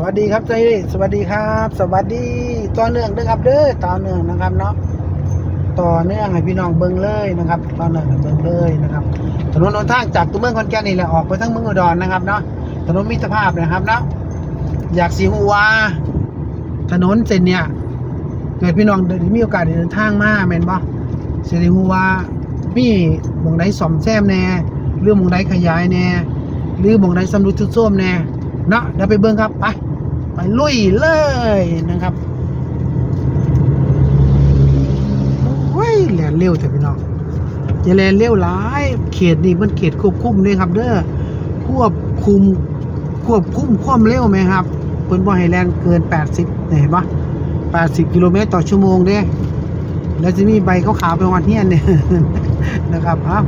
สวัสดีครับใจสวัสดีครับ สวัสดีต่อเนื่องเด้อครับเด้อต่อเนื่องนะครับเนาะต่อเนื่องให้พี่น้องเบิ่งเลยนะครับต่อเนื่องเบิ่งเลยนะครับถนนหนทางจากตัวเมืองขอนแก่นนี่แหละออกไปทั้งเมืองอุดรนะครับเนาะถนนมิตรภาพนะครับเนาะอยากสีหัวถนนเส้นเนี่ยเกิดพี่น้องได้มีโอกาสเดินทางมาแมนบ่สิได้ฮู้ว่ามีหม่องใดซ่อมแซมแน่หรือหม่องใดขยายแน่หรือหม่องใดสำรุดทุดโทรมแน่ เนาะเดี๋ยวไปเบิ่งครับไปไปลุยเลยนะครับโอ้ยแลนเร็วแต่พี่น้องจะแลนเร็วหลาย เขตนี้มันเขตควบคุมด้วยครับ เด้อควบคุมควบคุมความเร็วไหมครับเพิ่นบ่ให้แลนเกิน 80เนี่ยเห็นปะ80 กิโลเมตรต่อชั่วโมงเด้แล้วจะมีใบขาวๆไปวันเฮียนเนี่ยนะครับเอา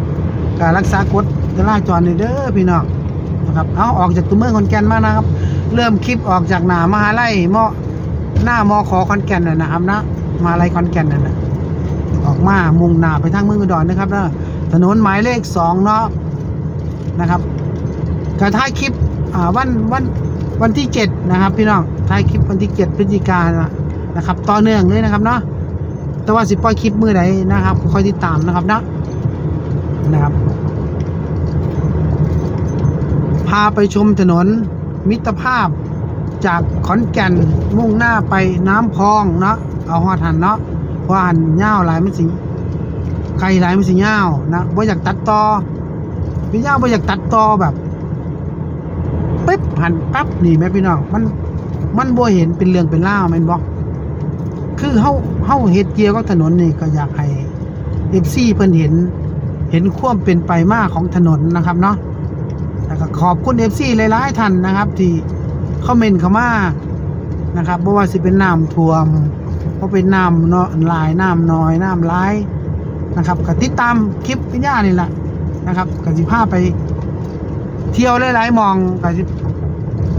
การรักษากฎจราจรนี่เด้อพี่น้อง นะครับเอาออกจากตัวเมืองขอนแก่นมานะครับ เริ่มคลิปออกจากหนามหาลัยมอหน้ามอขอขอนแก่นน่ะนะครับนะมหาลัยขอนแก่นนั่นนะออกมามุ่งหน้าไปทางเมืองอุดรนะครับนะถนนหมายเลขสองเนาะนะครับกระท้ายคลิปอ่าวันวันวันที่เจ็ดนะครับพี่น้องท้ายคลิปวันที่เจ็ดพฤศจิกายนนะครับต่อเนื่องเลยนะครับเนาะแต่ว่าสิปล่อยคลิปมือไหนนะครับคอยติดตามนะครับนะนะครับ พาไปชมถนนมิตรภาพจากขอนแก่นมุ่งหน้าไปน้ำพองเนาะเอาหอดหันเนาะเพราะหันเง่าหลายมันสิไกลหลายมันสิเง่านะบ่อยากตัดต่อพี่ย่าบ่อยากตัดต่อแบบปึ๊บหันปั๊บนี่แม่พี่น้องมันมันบ่เห็นเป็นเรื่องเป็นเล่าแม่นบ่คือเฮาเฮาเฮ็ดเกี่ยวกับถนนนี่ก็อยากให้ FC เพิ่นเห็น เห็นความเป็นไปมากของถนนนะครับเนาะ แล้วก็ขอบคุณเอฟซีหลายๆท่านนะครับ ที่คอมเมนต์เข้ามานะครับบ่ว่าสิเป็นน้ำท่วมเพราะเป็นน้ำเนาะลายน้ำน้อยน้ำหลายนะครับก็ติดตามคลิปพิญญานี่แหละนะครับก็สิพาไปเที่ยวหลายๆมองก็สิ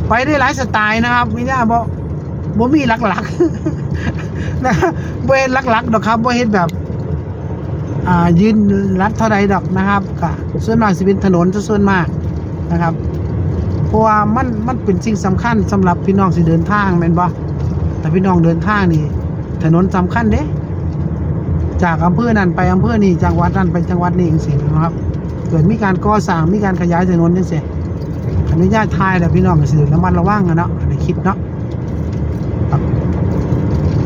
ไปได้หลายสไตล์นะครับพิญญาบ่บ่มีหลักๆนะบ่เฮ็ดหลักๆดอกครับบ่เฮ็ดแบบอ่ายืนรัดเท่าใดดอกนะครับก็ส่วนมากสิเป็นถนนซะส่วนมาก นะครับ เพราะว่ามันมันเป็นสิ่งสำคัญสำหรับพี่น้องสิเดินทางแม่นบ่แต่พี่น้องเดินทางนี่ถนนสำคัญเด้ จากอำเภอนั้นไปอำเภอนี้จังหวัดนั้นไปจังหวัดนี้จังซี่นะครับ เกิดมีการก่อสร้างมีการขยายถนนจังซี่อนุญาตทายแล้วพี่น้องก็สิระมัดระวังกันเนาะในคลิปเนาะ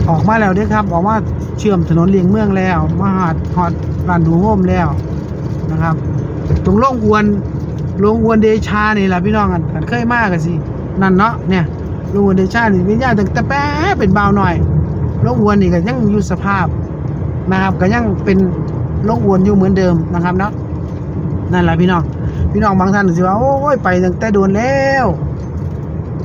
ออกมาแล้วเด้อครับออกมาเชื่อมถนนเลียงเมืองแล้ว มาหอดหอดร้านดูโฮมแล้วนะครับ ตรงล่งอวน ล่งอวนเดชานี่แหละพี่น้องกันกันเคยมากกันสินั่นเนาะเนี่ยล่งอวนเดชานี่วิญญาณตั้งแต่แป๊ะเป็นเบาหน่อยล่งอวนนี่ก็ยังอยู่สภาพนะครับก็ยังเป็นล่งอวนอยู่เหมือนเดิมนะครับเนาะนั่นแหละพี่น้อง พี่น้องบางท่านสิว่าโอ้ยไปตั้งแต่โดนแล้ว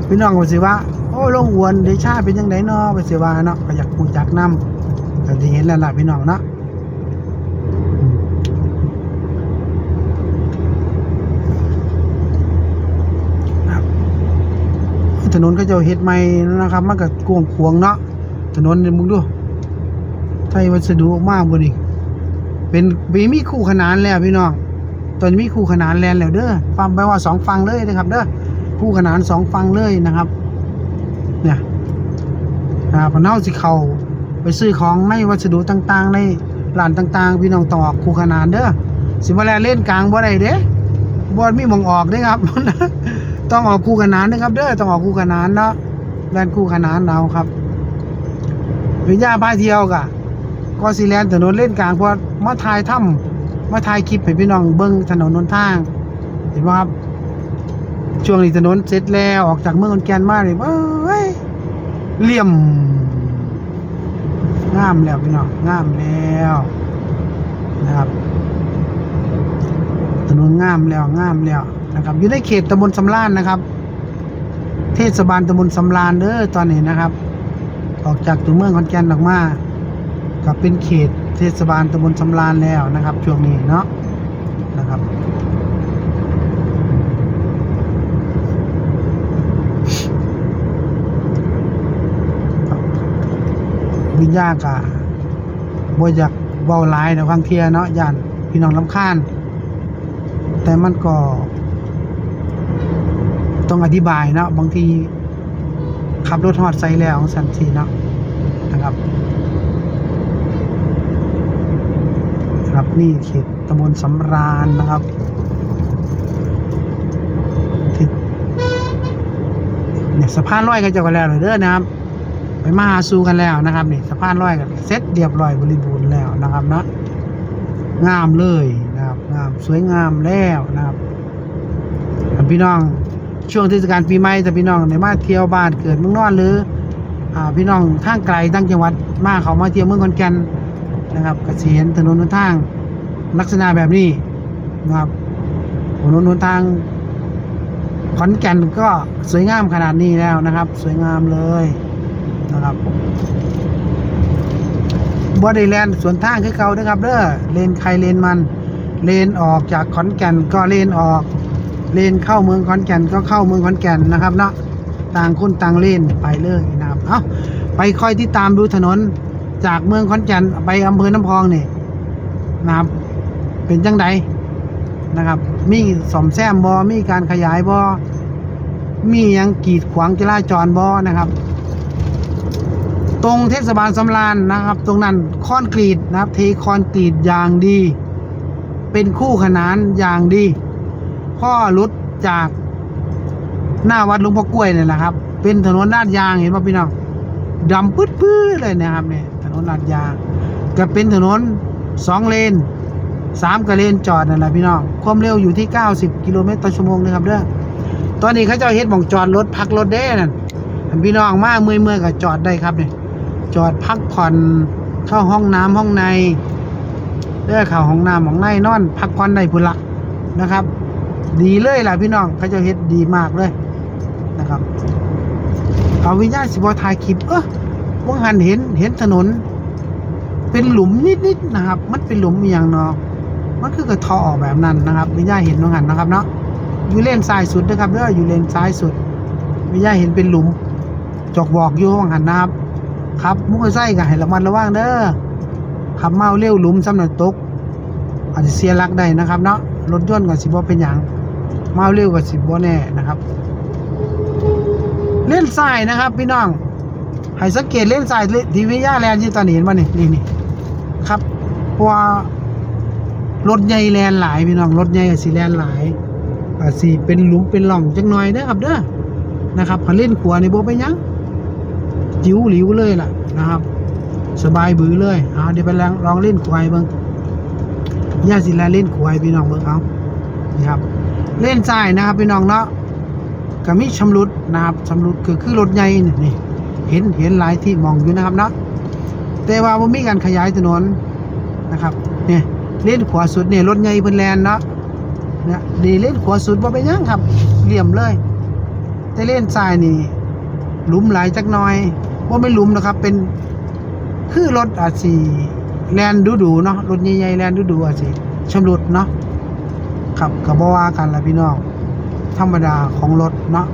พี่น้องก็สิว่าโอ้ลงอวนเดชาเป็นยังไงเนาะก็สิว่าเนาะก็อยากคุยจักนำก็สิเห็นแล้วล่ะพี่น้องเนาะอืมครับ ถนนก็จะเฮ็ดใหม่นะครับ มันก็กวงขวงเนาะถนนมึงดูไทยวัสดุมากบ่นี่เป็นมีมีคู่ขนานแล้วพี่น้องตอนนี้มีคู่ขนานแลนแล้วเด้อฟังไปว่าสองฟังเลยนะครับ เด้อคู่ขนานสองฟังเลยนะครับ เนี่ยอ่าพอเน่าสิเขาไปซื้อของในวัสดุต่างๆในร้านต่างๆ พี่น้องต้อคู่ขนานเด้อสิมาแลเล่นกลางบ่ได้เด้บ่มีมองออกเด้ครับ ต้องออกคู่ขนานนะครับ เด้อต้องออกคู่ขนานเนาะแลนคู่ขนานเอาครับวิญญาพาเที่ยวกะก็สิแลนถนนเล่นกลางเพราะมาถ่ายถ้ำมาถ่ายคลิปให้พี่น้องเบิ่งถนนหนทาง เห็นไหมครับ ช่วงนี้ถนนเสร็จแล้วออกจากเมืองขอนแก่นมาเลยเว้ยเหลี่ยมงามแล้วพี่น้องงามแล้วนะครับถนนงามแล้วงามแล้ว นะครับ อยู่ในเขตตำบลสำรานนะครับ เทศบาลตำบลสำรานเด้อตอนนี้นะครับ ออกจากตัวเมืองขอนแก่นออกมาก็เป็นเขตเทศบาลตำบลสำรานแล้วนะครับ ช่วงนี้เนาะนะครับวิญญาณกะบ่อยากเว้าหลายในบางเทียเนาะย่านพี่น้องลำคาญ แต่มันก็ ต้องอธิบายเนาะบางทีขับรถฮอดไซแล้วสันทีเนาะนะครับครับนี่เขตตำบลสำราญนะครับที่เนี่ยสะพานลอยกันจะกันแล้วเลยเด้อนะครับ ไปมาหาสู่กันแล้วนะครับนี่สะพานลอยกันเสร็จเรียบร้อยบริบูรณ์แล้วนะครับเนาะงามเลยนะครับงามสวยงามแล้วนะครับพี่น้อง ช่วงเทศกาลปีใหม่แต่พี่น้องในมาเที่ยวบ้านเกิดเมืองนอนหรืออ่าพี่น้องทางไกลตั้งจังหวัดมาเขามาเที่ยวเมืองขอนแก่นนะครับก็สิเห็นถนนหนทางลักษณะแบบนี้นะครับถนนหนทางขอนแก่นก็สวยงามขนาดนี้แล้วนะครับ สวยงามเลยนะครับบอดี้แลนด์สวนทางคือเก่านะครับเด้อเลนใครเลนมัน เลนออกจากขอนแก่นก็เลนออก เลนเข้าเมืองขอนแก่นก็เข้าเมืองขอนแก่นนะครับเนาะต่างคนต่างเลนไปเลยนะครับเอาไปคอยที่ตามดูถนนจากเมืองขอนแก่นไปอำเภอน้ำพองนี่นะครับ เป็นจังใดนะครับ มีสมแซมบอมีการขยายบอมียังกีดขวางจราจรบอนะครับ ตรงเทศบาลสำราญนะครับ ตรงนั้นคอนกรีตนะครับเทคอนกรีตอย่างดี เป็นคู่ขนานอย่างดี พ่อรุดจากหน้าวัดหลวงพ่อกล้วยเนี่ยแหละครับ เป็นถนนลาดยางเห็นป่ะพี่น้องดำปื้ดๆเลยนะครับเนี่ยถนนลาดยางก็เป็นถนนสองเลนสามกระเลนจอดนั่นแหละพี่น้องความเร็วอยู่ที่ 90 กิโลเมตรต่อชั่วโมงนะครับเด้อตอนนี้เขาเจ้าเฮ็ดหมองจอดรถพักรถเด้นั่นอันพี่น้องมาเมื่อยเมื่อยๆก็จอดได้ครับเนี่ยจอดพักผ่อนเข้าห้องน้ำห้องในเด้อเข้าห้องน้ำห้องในนอน พักผ่อนได้พุ่นละนะครับ ดีเลยล่ะพี่น้องเขาเจะเฮ็ดดีมากเลยนะครับ เอาวิญญาณสิบอถ่ายคลิปเออว่างหันเห็นเห็นถนน เป็นหลุมนิดๆนะครับ มันเป็นหลุมอย่างเนาะมันคือกระทาะออกแบบนั้นนะครับวิญญาณเห็นว่างหันนะครับเนาะอยู่เลนซ้ายสุดนะครับเด้ออยู่เลนซ้ายสุดวิญญาณเห็นเป็นหลุม จอกบอกอยู่ว่างหันนะครับ ครับมุกไส้ก็ให้ระมัดระวังเด้อขับเมาเร็วหลุมสำหรับตกอาจจะเสียหลักได้นะครับเนาะ รถยนต์กับสิบ่เป็นอย่างมาเร็วกับสิบ่แน่นะครับ เล่นซ้ายนะครับพี่น้องให้สังเกตเล่นซ้ายทีวิยาแลนด์ที่ตอนนี้เห็นป่ะนี่นี่นี่ครับเพราะว่ารถใหญ่แลนหลายพี่น้องรถใหญ่กับสีแลนหลายสีเป็นหลุมเป็นหล่องจังหน่อยเด้อครับเด้อนะครับพอเล่นขวาในโบไปนยังจิ๋วหลิวเลยล่ะนะครับ สบายบือเลยเอาเดี๋ยวไปลองลองเล่นควายบิ่ง ยาศิลาเล่นขวายพี่น้องเบิ่งเอานี่ครับ เล่นทรายนะครับพี่น้องเนาะก็มีชำรุดนะครับชำรุดคือคือรถใหญ่นี่นี่เห็นเห็นหลายที่มองอยู่นะครับเนาะแต่ว่าบ่มีการขยายถนนนะครับเนี่ยเล่นขวาสุดเนี่ยรถใหญ่เพิ่นแลนเนาะเนี่ยดีเล่นขวาสุดบ่เป็นยังครับเหลี่ยมเลย แต่เล่นทรายนี่หลุมหลายจักหน่อยว่าไม่หลุมนะครับเป็นคือรถอาจสี แลนดูดูเนาะรถใหญ่ๆแลนดูดูอาจสิชำรุดเนาะครับก็บ่ว่ากันละพี่น้องธรรมดาของรถเนาะ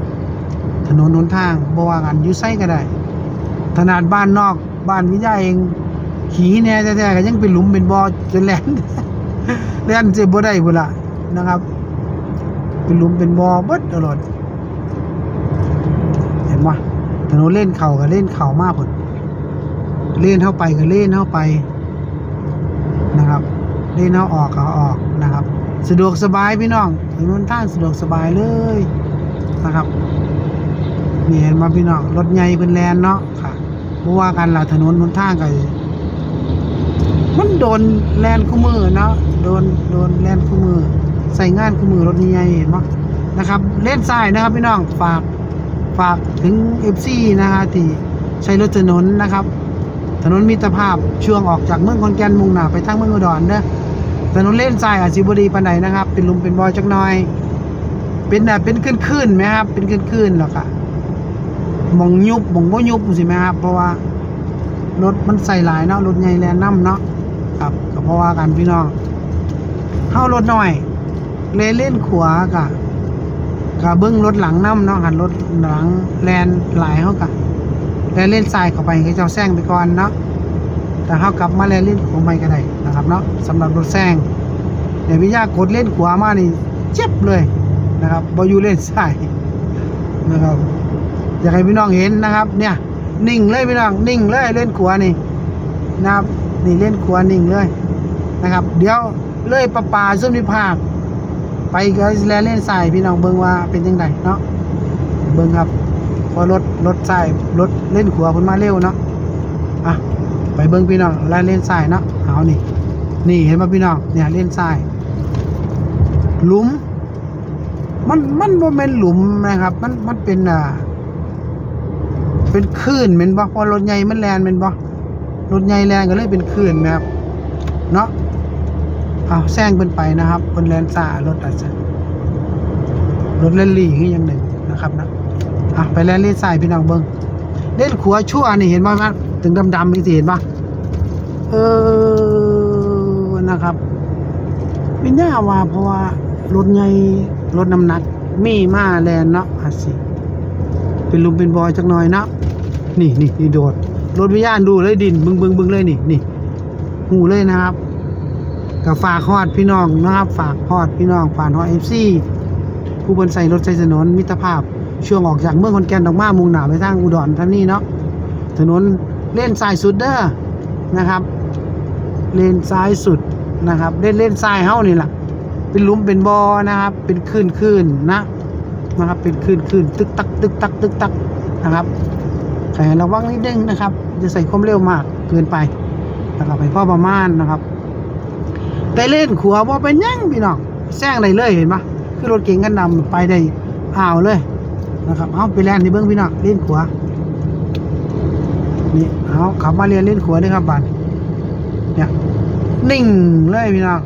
ถนนหนทางบว่ากันยู่ไสก็ได้ขนาดบ้านนอกบ้านวิทยาเองขี่แน่แท้ๆก็ยังเป็นหลุมเป็นบ่อจนแลนแลนสิบ่ได้พุ่นล่ะนะครับ เป็นหลุมเป็นบ่อเบิดตลอดเห็นปะถนนเล่นเข่ากับเล่นเข่ามากผลเล่นเข้าไปกับเล่นเข้าไป นะครับเล่นเข้าออกก็ออกนะครับ สะดวกสบายพี่น้องถนนทางสะดวกสบายเลยนะครับนี่เห็นมาพี่น้องรถใหญ่เป็นแลนเนาะค่ะเพราะว่ากันล่ะถนนบนทางก็มันโดนแลนคู่มือเนาะโดนโดนแลนคู่มือ ใส่งานคู่มือรถใหญ่เห็นปะนะครับเล่นซ้ายนะครับพี่น้องฝากฝากถึง FC นะฮะที่ใช้รถถนนนะครับ ถนนมิตรภาพช่วงออกจากเมืองขอนแก่นมุ่งหน้าไปทางเมืองอุดรเด้อถนนเล่นทรายอาจสิบดีปานใดนะครับ เป็นลุมเป็นบอยจักหน่อย เป็นแบบเป็นขึ้นๆไหมครับ เป็นขึ้นๆหรอกอะมองยุบมองบ่ยุบสิไหมครับ เพราะว่ารถมันใส่หลายเนาะรถใหญ่แลนน้ำเนาะครับก็เพราะว่ากันพี่น้องเข้ารถหน่อยเลนเล่นขวากะก็เบิ้งรถหลังน้ำเนาะหันรถหลังแลนหลายเขากะ แลนเล่นทรายเข้าไปให้เจ้าแซงไปก่อนเนาะแต่เขากลับมาแลนเล่นของไม่ก็ได้นะครับเนาะสำหรับรถแซงเดี๋ยววิยากดเล่นขวามานี่เจ็บเลยนะครับบอยู่เล่นซ้ายนะครับอยากให้พี่น้องเห็นนะครับเนี่ยนิ่งเลยพี่น้องนิ่งเลยเล่นขัวนี่นะครับนี่เล่นขัวนิ่งเลยนะครับ เดี๋ยวเลยประปาซุ่มนิภาคไปก็แลเล่นใสายพี่น้องเบิ่งว่าเป็นยังไงเนาะเบิ่งครับ พอรถรถสายรถเล่นขัวเพิ่นมาเร็วเนาะอะไปเบิ่งพี่น้องแลเล่นสายเนาะเอานี่ นี่เห็นป่ะพี่น้องเนี่ยเล่นสายหลุม มันมันบ่แม่นหลุมนะครับ มันมันเป็นอ่าเป็นคลื่นเป็นบ่พอรถใหญ่มันแลนเป็นบ่รถใหญ่แลนก็เลยเป็นคลื่นนะครับเนาะเอาแซงเพิ่นไปนะครับเพิ่นแลนซ่ารถอาจจะรถแลนลี่ออย่างหนึ่งนะครับนะ อะไปแลนเลนซ้ายพี่น้องเบิ่งเล่นขัวชั่วนี่เห็นบ่ครับถึงดำๆนี่สิเห็นบ่เออนะครับวิญญาว่าเพราะว่ารถใหญ่รถน้ำหนัก มีมาแลนเนาะอาสิเป็นลุมเป็นบอยจักหน่อยเนาะนี่นี่นี่โดดรถวิญญาณดูเลยดินบึงบึงบึงเลยนี่นี่หูเลยนะครับกับฝากฮอดพี่น้องนะครับ ฝากฮอดพี่น้องฝากฮอดเอฟซีผู้บนใส่รถใช้ถนนมิตรภาพ ช่วงออกจากเมืองขอนแก่นออกมามุ่งหน้าไปทางอุดรธานีเนาะถนนเล่นซ้ายสุดเด้อนะครับ เลนซ้ายสุดนะครับเล่นเล่นซ้ายเฮ้านี่แหละเป็นลุมเป็นบอนะครับ เป็นคลื่นคลื่นนะนะครับเป็นคลื่นคลื่นตึกตักตึกตักตึกตักนะครับแต่ระวังนิดนึงนะครับ จะใส่ความเร็วมากเกินไปนะครับไปพ่อประมาณนะครับ แต่เล่นขัวว่าเป็นยังพี่น้องแซงได้เลยเห็นปะคือรถเก๋งกันดำไปได้อ้าวเลย นะครับเอาไปแล่นในเบื้องพี่น้องเล่นขัวนี่เอาขับมาเรียนเล่นขัวนี่ครับบันเนี่ยนิ่งเลยพี่น้อง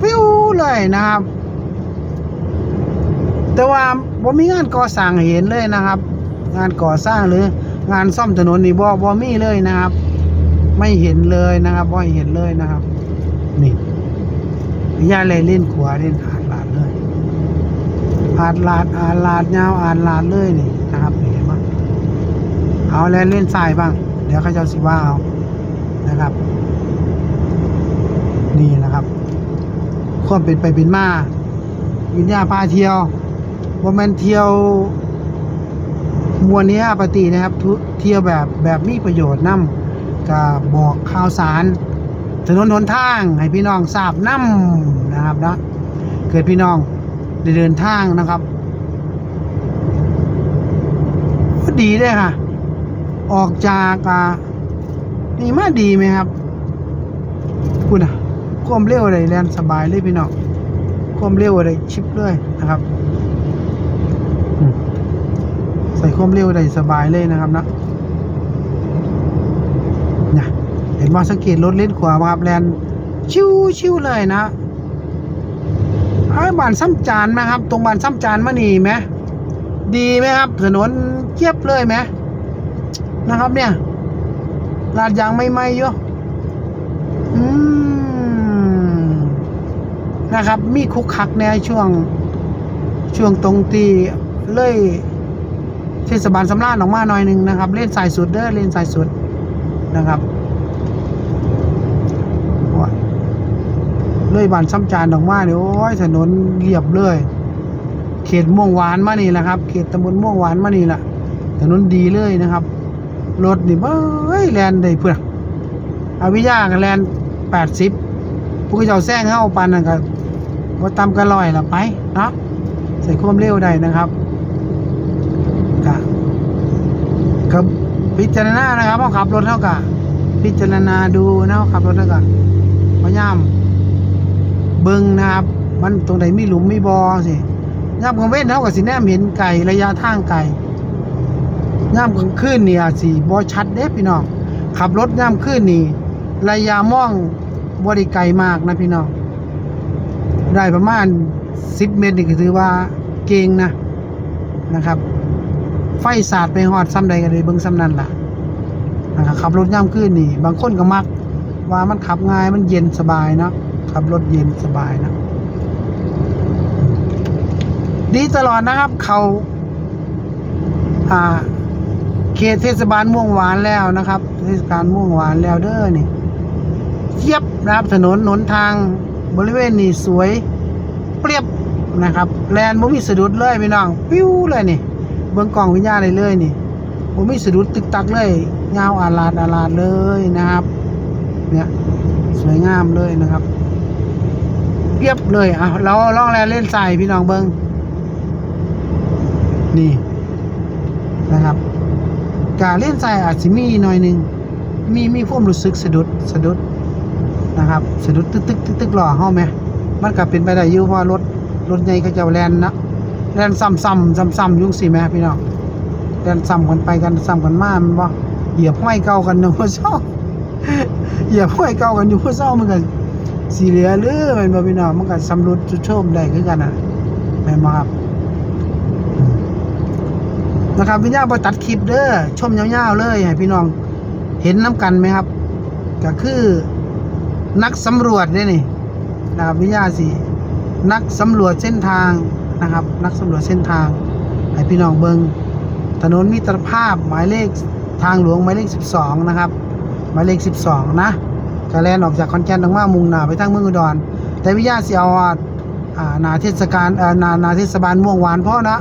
ฟิวเลยนะครับ แต่ว่าบ่มีงานก่อสร้างเห็นเลยนะครับ งานก่อสร้างหรืองานซ่อมถนนนี่บ่บ่มีเลยนะครับ ไม่เห็นเลยนะครับบ่เห็นเลยนะครับ นี่ย่าเลยเล่นขวาเล่นอา อาดลาดอ่าดลาดยาวอ่าดลาดเลยนี่นะครับเห็นไหมเอาแล้วเล่นทรายบ้าง เดี๋ยวเขาจะสิว่าเอานะครับ นี่นะครับความเป็นไปเป็นมาวิญญาพาเที่ยวว่ามันเที่ยวมวลนี้ปกตินะครับเที่ยวแบบแบบมีประโยชน์นำกับบอกข่าวสาร ถนนหนทางให้พี่น้องทราบนำนะครับนะเกิดพี่น้อง ได้เดินทางนะครับก็ดีเลยค่ะ ออกจากอ่านี่มาดีไหมครับคุณอะความเร็วอะไรแลนสบายเลยพี่น้องความเร็วอะไรชิปเลยนะครับใส่ความเร็วได้สบายเลยนะครับนะเนี่ยเห็นว่าสังเกตรถเล่นขวามาครับแลนชิวชิวเลยนะ บ้านซ้ำจานไหมครับ ตรงบ้านซ้ำจานมานี่ไหมดีไหมครับ ถนนเทียบเลยไหมนะครับ เนี่ยลาดยางไม่ไหมเยอะอืมนะครับ มีคุกคักในช่วง ช่วงตรงตีเลยเทศบาลสำราญออกมาหน่อยหนึ่งนะครับ เล่นสายสุดเด้อเล่นสายสุดนะครับโอ้ย เลยบานซ้ำจานออกมาเนี่ยโอ้ยถนนเรียบเลย เขตม่วงหวานมานี่แหละครับ เขตตำบลม่วงหวานมานี่แหละถนนดีเลยนะครับ รถนี่เบ้ยแลนได้เพื่ออวิยากันแลนแปดสิบผู้เจ้าแซงเข้าปันนั่นก็ว่าตำกระลอยละไปเนาะใส่ความเร็วได้นะครับกะกับพิจารณานะครับพอขับรถเท่ากับพิจารณาดูนะขับรถเท่ากับพยายาม บิ่งนะครับ มันตรงไหนมีหลุมมีบอสิย่ำกลางเว้นเท่ากับสิแนมเห็นไก่ระยะทางไก่ย่ำกลางคืนนี่อาจสิบอชัดเด้พี่น้องขับรถย่ำคืนนี่ระยะมองบริไกลมากนะพี่น้องได้ประมาณสิบเมตรนี่ก็ถือว่าเก่งนะนะครับ ไฟสาดไปหอดซ้ำใดกันเลยเบิ่งซ้ำนั่นล่ะนะครับขับรถย่ำขึ้นนี่ บางคนก็มัก ว่ามันขับง่ายมันเย็นสบายเนาะ ขับรถเย็นสบายนะ ดีตลอดนะครับ เขาอ่าเขตเทศบาลม่วงหวานแล้วนะครับ เทศบาลม่วงหวานแล้วเด้อนี่เทียบนะครับ ถนนหนทางบริเวณนี้สวยเปรียบนะครับแลนบ่มีสะดุดเลยพี่น้องปิ้วเลยนี่ เบบิ่งกล้องวิญญาณได้เลยนี่ผมมีสะดุดตึกตักเลยยาวอาลาดอาลาดเลยนะครับ เนี่ยสวยงามเลยนะครับ เรียบเลยอะเราลองแลเล่นใส่พี่น้องเบิงนี่นะครับการเล่นใส่อาจจะมีหน่อยหนึง มีมีความรู้สึกสะดุดสะดุดนะครับสะดุดตึกตึกตึกตึกหล่อเฮาไหมมันก็เป็นไปได้ยู่เพราะรถรถใหญ่เขาเจ้าแลนนะแลนซ้ำซ้ำซ้ำซ้ำยุ่งสิแหม่พี่น้องแลนซ้ำกันไปกันซ้ำกันมามันบ่เหยียบห้อยเก่ากันเนาะเศร้าเหยียบห้อยเก่ากันอยู่เศร้าเมันก็ สีเหลือหรือแมันบ่พี่น้องมันก็สำรุดจุดชมได้คือกันน่ะแม่นบ่ครับนะครับวิญญาณบ่ตัดคลิปเด้อชมยาวๆเลยให้พี่น้องเห็นน้ำกันไหมครับ ก็คือนักสำรวจเนี่ยนี่นะครับวิญญาสินักสำรวจเส้นทางนะครับ นักสำรวจเส้นทาง ให้พี่น้องเบิงถนนมิตรภาพหมายเลขทางหลวงหมายเลข 12 นะครับ หมายเลข 12 นะ กะแลนออกจากคอนแกนตรงมามุ่งหน้าไปทางเมืองอุดร แต่วิญญาณสิเออ่านาเทศกาลเอ่อนานาเทศบาลม่วงหวานเพราะนะ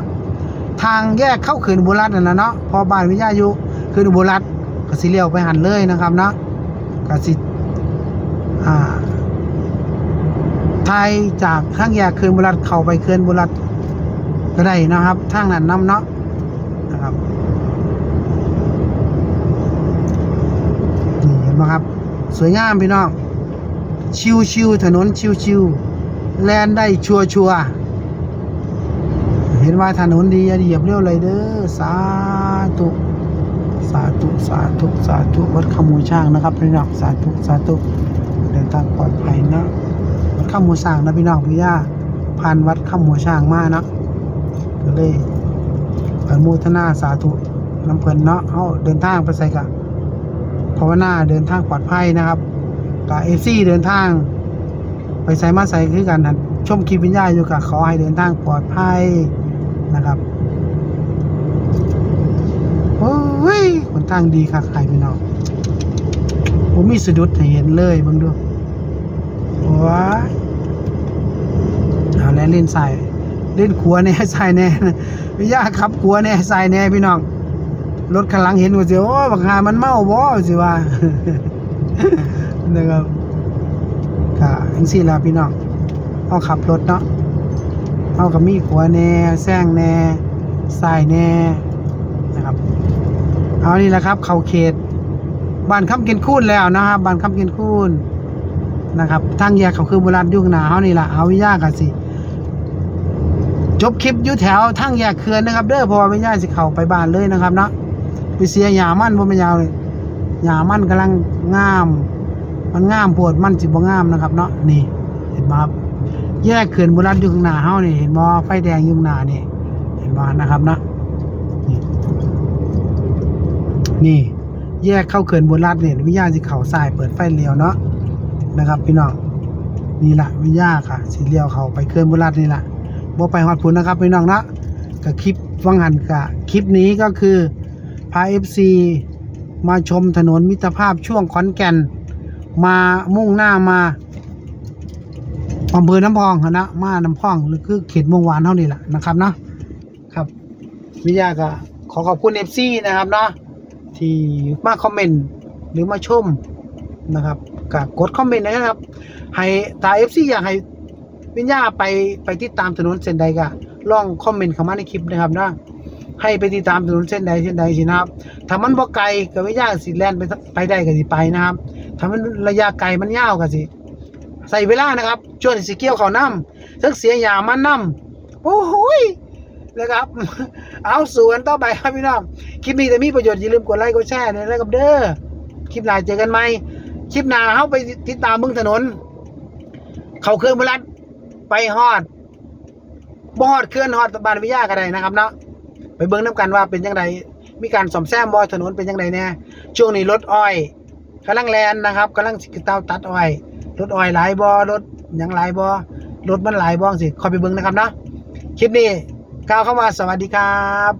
ทางแยกเข้าเขื่อนบุรัตน์นะเนาะพอบ้านวิญญาอยู่เขื่อนบุรัตน์ก็สิเลี้ยวไปหันเลยนะครับเนาะก็สิอ่าไทยจากทางแยกเขื่อนบุรัตน์เข้าไปเขื่อนบุรัตน์ก็ได้นะครับทางนั้นนํเนาะนะครับนี่เห็นไหมครับ สวยงามพี่น้อง ชิวชิวๆถนนชิวชิวๆแลนได้ชัวชัวเห็นว่าถนนดีอย่าเหยียบเร็วเลยเด้อสาธุสาธุสาธุสาธุวัดขมูช่างนะครับพี่น้องสาธุสาธุเดินทางปลอดภัยนะวัดขมูช่างนะพี่น้องพี่ย่าผ่านวัดขมูช่างมานะก็เลยอนุโมทนาสาธุน้ำเพลินเนาะเอาเดินทางไปใส่กะ ภาวนาเดินทางปลอดภัยนะครับกับเอฟซีเดินทาง ไปใส่มาใส่คือกันนะชมคลิปวิญญาณอยู่กับขอให้เดินทางปลอดภัยนะครับโอ้ยคนทางดีค่ะใครพี่น้องผมมีสะดุดให้เห็นเลยบังดูว้ายเอาแล้วเล่นใส่เล่นขัวแน่ใส่แน่วิญญาณขับขัวแน่ใส่แน่พี่น้อง รถข้างหลังเห็นว่าสิโอ้บังหามันเมาบ่สิว่านะครับก็จังซี่ล่ะพี่น้องเฮาขับรถเนาะเฮาก็มีขัวแหน่แซงแหน่สายแหน่นะครับ เอานี่แหละครับ เข้าเขตบ้านคำกินคูนแล้วนะครับบ้านคำกินคูนนะครับทางแยกเขาคือโบราณยุคหนาเฮานี่ล่ะเอาวิญญากันสิจบคลิปอยู่แถวทางแยกเขื่อนนะครับ เด้อพอวิญญาณสิเข้าไปบ้านเลยนะครับเนาะ ไปเสียหญ้ามันบ่แม่นยาวเลยหญ้ามันกำลังงาม มันงามโพดมันสิบ่งามนะครับ เนาะนี่ เห็นบ่ครับแยกเขื่อนบุรัตอยู่ข้างหน้าเฮานี่เห็นบ่ไฟแดงอยู่ข้างหน้านี่เห็นบ่นะครับเนาะนี่แยกเข้าเขื่อนบุรัตเนี่ยวิญญาณสิเข้าซ้ายเปิดไฟเลี้ยวเนาะนะครับพี่น้องนี่ล่ะวิญญาณค่ะสิเลี้ยวเข้าไปเขื่อนบุรัตนี่ล่ะบ่ไปฮอดพุ่นนะครับพี่น้องเนาะกับคลิปวังหันกะคลิปนี้ก็คือ พา FC มาชมถนนมิตรภาพช่วงขอนแก่น มามุ่งหน้ามาอำเภอน้ำพองนะมาน้ำพองหรือคือเขตเมืองหวานเท่านี้แหละนะครับเนาะครับวิทยาก็ขอขอบคุณเอฟซีนะครับเนาะที่มาคอมเมนต์หรือมาชมนะครับก็กดคอมเมนต์นะครับ ให้ตาเอฟซีอยากให้วิญญาไปไปติดตามถนนเส้นใดก็ลองคอมเมนต์เข้ามาในคลิปนะครับนะ ให้ไปติดตามถนนเส้นใดเส้นใดสินะครับถ้ามันบ่ไกลก็วิญญาสิแล่นไปไปได้ก็สิไปนะครับถ้ามันระยะไกลมันยาวก็สิใส่เวลานะครับช่วงที่สิเกี่ยวเขาน้ำทึกเสียยามันน้ำโอ้โหยนะครับ เอาสวนต่อไปครับพี่น้องคลิปนี้แต่มีประโยชน์อย่าลืมกดไลค์กดแชร์ด้วยนะครับเด้อคลิปหน้าเจอกันไหมคลิปหน้าเฮาไปติดตามเบิ่งถนน เขาเครื่องบรัดไปฮอดบอดเคลื่อนฮอดบานวิทยาก็ได้นะครับเนาะ ไปเบิ้งน้ากันว่าเป็นยังไงมีการส่อมแซมบอยถนนเป็นยังไงแน่ช่วงนี้รถอ้อยกำลังแลนนะครับกำลังสิเตาตัดอ้อยรถอ้อยหลายบอรถยังหลายบอรถมันหลายบอสิคอยไปเบิ้งนะครับนะคลิปนี้ก้าวเข้ามาสวัสดีครับ